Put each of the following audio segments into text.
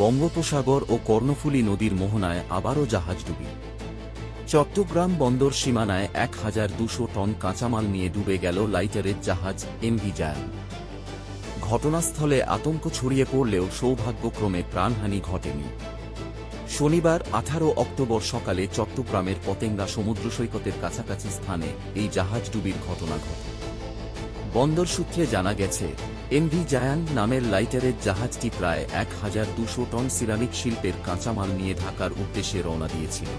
বঙ্গোপসাগর ও কর্ণফুলী নদীর মোহনায় আবারও জাহাজ ডুবি। চট্টগ্রাম বন্দর সীমানায় এক হাজার দুশো টন কাঁচামাল নিয়ে ডুবে গেল লাইটারের জাহাজ এমভি জায়ান। ঘটনাস্থলে আতঙ্ক ছড়িয়ে পড়লেও সৌভাগ্যক্রমে প্রাণহানি ঘটেনি। শনিবার আঠারো অক্টোবর সকালে চট্টগ্রামের পতেঙ্গা সমুদ্র সৈকতের কাছাকাছি স্থানে এই জাহাজ ডুবির ঘটনা ঘটে। বন্দর সূত্রে জানা গেছে এমভি জায়ান নামের লাইটারের জাহাজটি প্রায় এক হাজার দুশো টন সিরামিক শিল্পের কাঁচামাল নিয়ে ঢাকার উদ্দেশ্যে রওনা দিয়েছিল।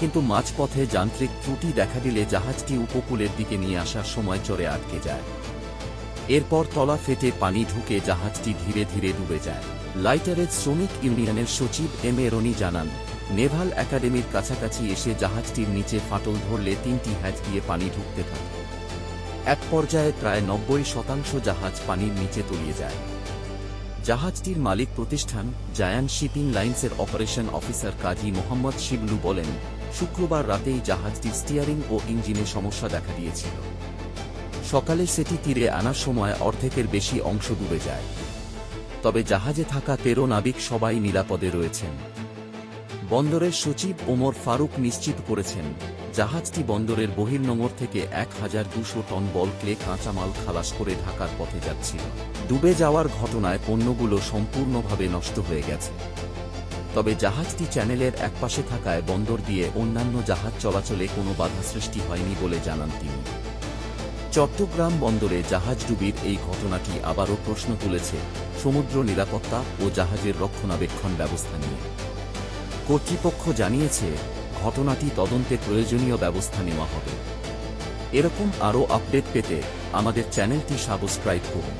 কিন্তু মাঝপথে যান্ত্রিক ত্রুটি দেখা দিলে জাহাজটি উপকূলের দিকে নিয়ে আসার সময় চরে আটকে যায়। এরপর তলা ফেটে পানি ঢুকে জাহাজটি ধীরে ধীরে ডুবে যায়। লাইটারের শ্রমিক ইউনিয়নের সচিব এম এ রনি জানান, নেভাল একাডেমির কাছাকাছি এসে জাহাজটির নিচে ফাটল ধরলে তিনটি হ্যাচ দিয়ে পানি ঢুকতে থাকে। এক পর্যায়ে প্রায় নব্বই শতাংশ জাহাজ পানির নিচে তলিয়ে যায়। জাহাজটির মালিক প্রতিষ্ঠান জায়ান শিপিং লাইন্সের অপারেশন অফিসার কাজী মোহাম্মদ শিবলু বলেন, শুক্রবার রাতেই জাহাজটির স্টিয়ারিং ও ইঞ্জিনে সমস্যা দেখা দিয়েছিল। সকালে সেটি তীরে আনার সময় অর্ধেকের বেশি অংশ ডুবে যায়। তবে জাহাজে থাকা তেরো নাবিক সবাই নিরাপদে রয়েছেন। বন্দরের সচিব ওমর ফারুক নিশ্চিত করেছেন জাহাজটি বন্দরের বহির্নোঙর থেকে এক হাজার দুশো টন বল ক্লে কাঁচামাল খালাস করে ঢাকার পথে যাচ্ছিল। ডুবে যাওয়ার ঘটনায় পণ্যগুলো সম্পূর্ণভাবে নষ্ট হয়ে গেছে। তবে জাহাজটি চ্যানেলের একপাশে থাকায় বন্দর দিয়ে অন্যান্য জাহাজ চলাচলে কোনো বাধা সৃষ্টি হয়নি বলে জানান তিনি। চট্টগ্রাম বন্দরে জাহাজ ডুবির এই ঘটনাটি আবারও প্রশ্ন তুলেছে সমুদ্র নিরাপত্তা ও জাহাজের রক্ষণাবেক্ষণ ব্যবস্থা নিয়ে। কর্তৃপক্ষ জানিয়েছে ঘটনাটি তদন্তে প্রয়োজনীয় ব্যবস্থা নেওয়া হবে। এরকম আরও আপডেট পেতে আমাদের চ্যানেলটি সাবস্ক্রাইব করুন।